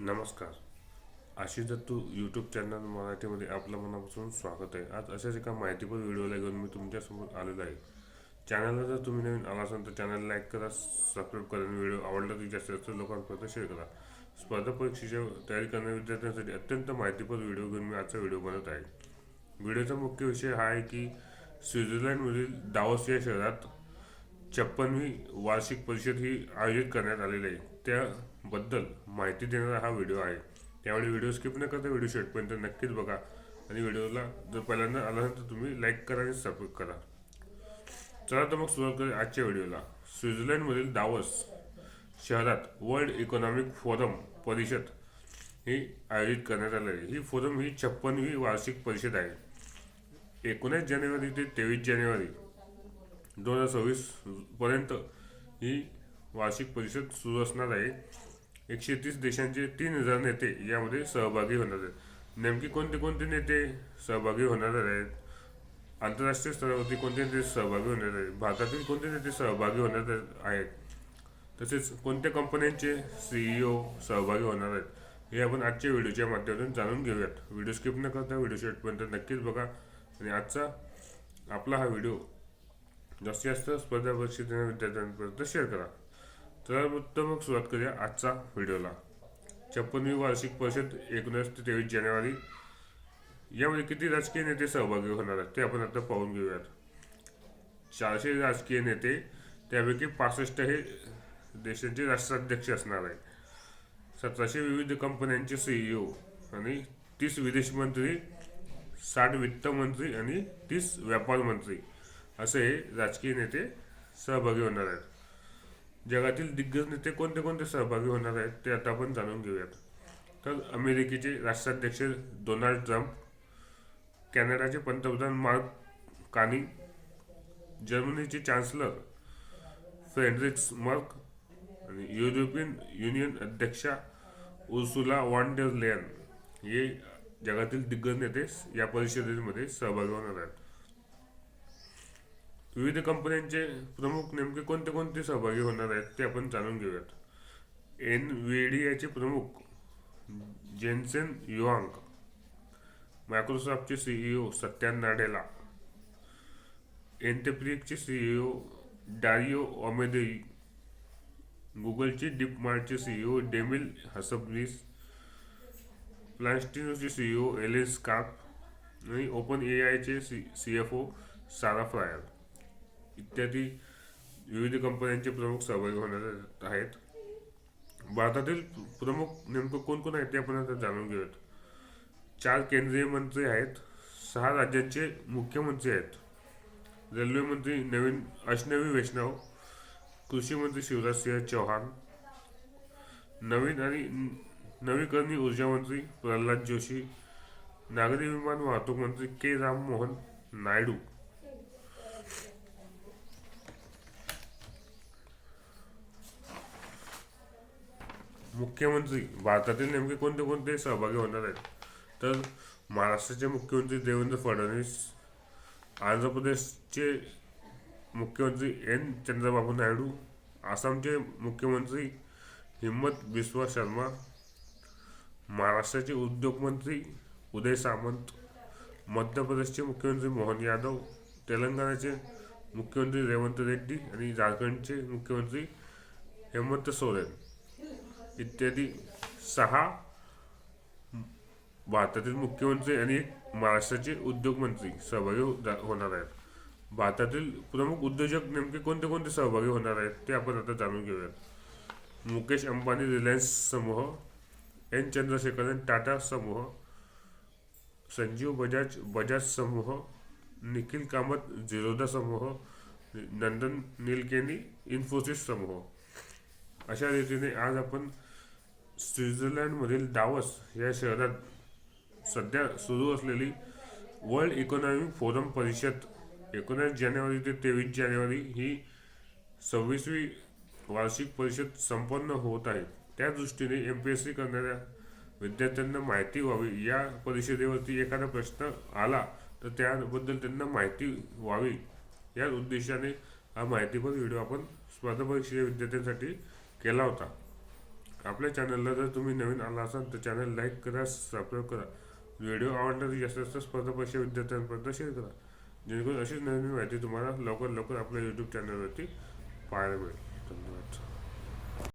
नमस्कार. Ashish Dattu YouTube channel मराठीमध्ये आपलं मनापासून स्वागत आहे. आज अशाच एका माहितीपर व्हिडिओला घेऊन मी तुमच्यासमोर आलेलो आहे. चॅनलला जर तुम्ही नवीन आला असाल तर चॅनल लाईक करा सबस्क्राईब करा आणि व्हिडिओ आवडला तर जास्तीत जास्त लोकांपर्यंत शेअर करा. स्पर्धा परीक्षेच्या तयारी करणाऱ्या विद्यार्थ्यांसाठी अत्यंत माहितीपर व्हिडिओ घेऊन मी आजचा व्हिडिओ बनत आहे. व्हिडिओचा मुख्य विषय हा आहे की स्वित्झर्लंडमधील डावस या शहरात छप्पनवी वार्षिक परिषद ही आयोजित करण्यात आलेली आहे. त्याबद्दल माहिती देणारा हा व्हिडिओ आहे. त्यामुळे व्हिडिओ स्किप न करता व्हिडिओ शेवटपर्यंत नक्कीच बघा आणि व्हिडिओला जर पहिल्यांदा आला असेल तर तुम्ही लाईक करा आणि सबस्क्राईब करा. चला तर मग सुरुवात करूया आजच्या व्हिडिओला. स्वित्झर्लंडमधील दावस शहरात वर्ल्ड इकॉनॉमिक फोरम परिषद ही आयोजित करण्यात आली आहे. ही फोरम ही छप्पनवी वार्षिक परिषद आहे. एकोणीस जानेवारी ते तेवीस जानेवारी दोन हजार सव्वीसपर्यंत ही वार्षिक परिषद सुरू असणार आहे. एकशे तीस देशांचे तीन हजार नेते यामध्ये सहभागी होणार आहेत. नेमके कोणते कोणते नेते सहभागी होणार आहेत? आंतरराष्ट्रीय स्तरावरती कोणते नेते सहभागी होणार आहेत? भारतातील कोणते नेते सहभागी होणार आहेत? तसेच कोणत्या कंपन्यांचे सीईओ सहभागी होणार आहेत? हे आपण आजच्या व्हिडिओच्या माध्यमातून जाणून घेऊयात. व्हिडिओ स्किप न करता व्हिडिओ शेवटपर्यंत नक्कीच बघा. आणि आजचा आपला हा व्हिडिओ जास्तीत जास्त स्पर्धा परीक्षा विद्यार्थ्यांपर्यंत शेअर करा. तर मग सुरुवात करूया आजचा व्हिडिओला. छप्पनवी वार्षिक परिषद एकोणीस ते तेवीस जानेवारी. यामध्ये किती राजकीय नेते सहभागी होणार आहेत ते आपण आता पाहून घेऊयात. चारशे राजकीय नेते त्यापैकी पासष्ट हे देशांचे राष्ट्राध्यक्ष असणार आहे सतराशे विविध कंपन्यांचे सीईओ आणि तीस विदेश मंत्री साठ वित्त मंत्री आणि तीस व्यापार मंत्री असे हे राजकीय नेते सहभागी होणार आहेत. जगातील दिग्गज नेते कोणते कोणते सहभागी होणार आहेत ते आता आपण जाणून घेऊयात. तर अमेरिकेचे राष्ट्राध्यक्ष डोनाल्ड ट्रम्प कॅनडाचे पंतप्रधान मार्क कानी जर्मनीचे चान्सलर फ्रेडरिक्स मर्क आणि युरोपियन युनियन अध्यक्षा उर्सुला वॉन डेर लेयन हे जगातील दिग्गज नेते या परिषदेमध्ये सहभागी होणार आहेत. विविध कंपन्यांचे प्रमुख नेमके कोणते कोणते सहभागी होणार आहेत ते आपण जाणून घेऊयात. एन व्हीडीआयचे प्रमुख जेन्सेन युआंग मायक्रोसॉफ्टचे सीईओ सत्या नाडेला एनटेप्रिकचे सीईओ डारिओ ओमेदेई गुगलचे डीपमार्टचे सीईओ डेमिल हसबनीस प्लास्टिनोचे सीईओ एलेन स्कार्प आणि ओपन ए आयचे C C F O Sarah Friar. इत्यादी विविध कंपन्यांचे प्रमुख सहभागी होणार आहेत. भारतातील प्रमुख नेमकं कोण कोण आहेत ते आपण आता जाणून घेऊयात. चार केंद्रीय मंत्री आहेत. सहा राज्यांचे मुख्यमंत्री आहेत. रेल्वे मंत्री नवीन अश्नवी वैष्णव कृषी मंत्री शिवराज सिंह चौहान नवीन आणि नवीकरणीय ऊर्जा मंत्री प्रल्हाद जोशी नागरी विमान वाहतूक मंत्री के राम मोहन नायडू मुख्यमंत्री भारतातील नेमके कोणते कोणते सहभागी होणार आहेत? तर महाराष्ट्राचे मुख्यमंत्री देवेंद्र फडणवीस आंध्र प्रदेशचे मुख्यमंत्री एन. चंद्रबाबू नायडू आसामचे मुख्यमंत्री हिम्मत बिस्वा शर्मा महाराष्ट्राचे उद्योगमंत्री उदय सामंत मध्य प्रदेशचे मुख्यमंत्री मोहन यादव तेलंगणाचे मुख्यमंत्री रेवंत रेड्डी आणि झारखंडचे मुख्यमंत्री हेमंत सोरेन. इत्यादी सहा भारतातील मुख्यमंत्री आणि एक महाराष्ट्राचे उद्योगमंत्री सहभागी हो- जा- होणार आहेत. भारतातील प्रमुख उद्योजक नेमके कोणते कोणते सहभागी होणार आहेत ते आपण आता जाणून घेऊयात. मुकेश अंबानी रिलायन्स समूह एन चंद्रशेखरन टाटा समूह संजीव बजाज बजाज समूह निखिल कामत झिरोदा समूह नंदन निलकेनी इन्फोसिस समूह. अशा रीतीने आज आपण स्वित्झर्लंडमधील डावस या शहरात सध्या सुरू असलेली वर्ल्ड इकॉनॉमिक फोरम परिषद एकोणीस जानेवारी ते तेवीस जानेवारी ही सव्वीसवी वार्षिक परिषद संपन्न होत आहे. त्या दृष्टीने एम पी एस सी करणाऱ्या विद्यार्थ्यांना माहिती व्हावी. या परिषदेवरती एखादा प्रश्न आला तर त्याबद्दल त्यांना माहिती व्हावी. या उद्देशाने हा माहितीपर व्हिडिओ आपण स्पर्धा परीक्षेच्या विद्यार्थ्यांसाठी केला होता. आपल्या चॅनलला जर तुम्ही नवीन आला असाल तर चॅनल लाईक करा सबस्क्राईब करा. व्हिडिओ आवडला तर जास्तीत जास्त स्पर्धा परीक्षा विद्यार्थ्यांपर्यंत शेअर करा. जेणेकरून अशीच नवीन माहिती तुम्हाला लवकर लवकर आपल्या यूट्यूब चॅनलवरती पाहायला मिळेल. धन्यवाद.